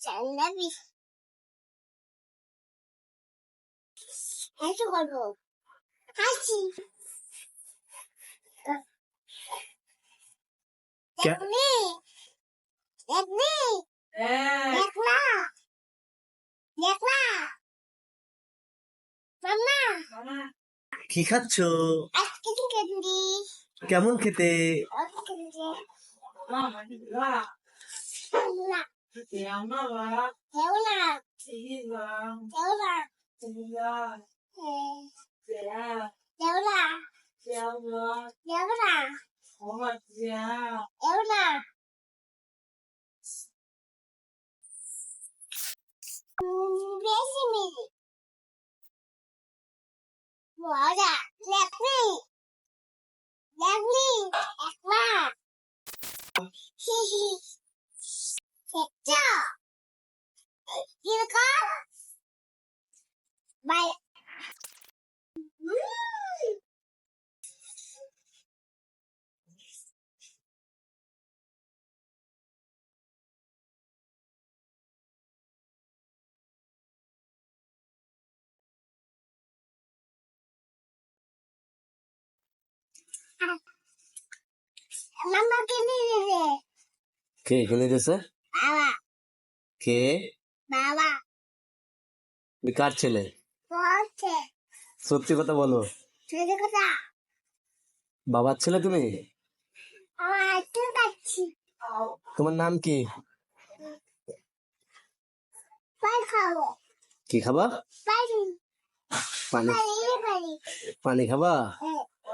চান্দাবি এত গল্প হাসি কে- দেখনি দেখনি দেখ না দেখ না মাম্মা কি খাচ্ছ আজকে কি কেন্দি কেমন খেতে আজকে কেন্দি না কেউ না কেউ না কেউ না কেউ না কেউ না বেশি মিলি মজা দেখনি দেখনি একবার হি হি দেখছ কে গেছে? কে? বাবা। তুমি কার ছেলে? সত্যি কথা বলো। বাবার ছেলে তুমি? তোমার নাম কি? খাব। কি খাবা? পারি পানি।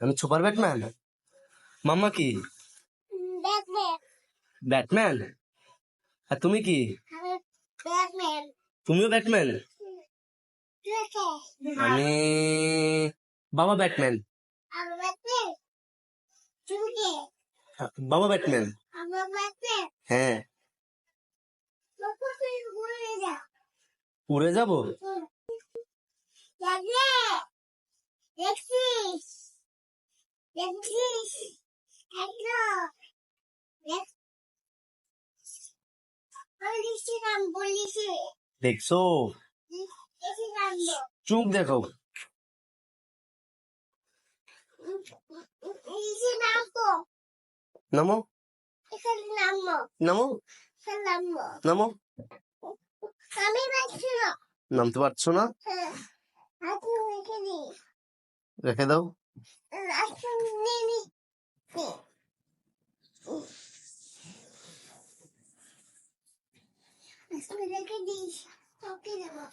আমি সুপার ব্যাটম্যান? মাম্মা কি? ব্যাটম্যান। আর তুমি কি? তুমিও ব্যাটম্যান? আমি বাবা ব্যাটম্যান। কে? বাবা ব্যাটম্যান। হ্যাঁ। উড়ে যাব? দেখছ? নাম চুপ দেখো। নাম? নামো? নাম? নামো এখানে নাম নামো আমি পাচ্ছি না নামতে পারছ না হ্যাঁ রেখে দাও। 嗯，阿春妹妹，嗯嗯，阿春哥哥，你先，我先来吧。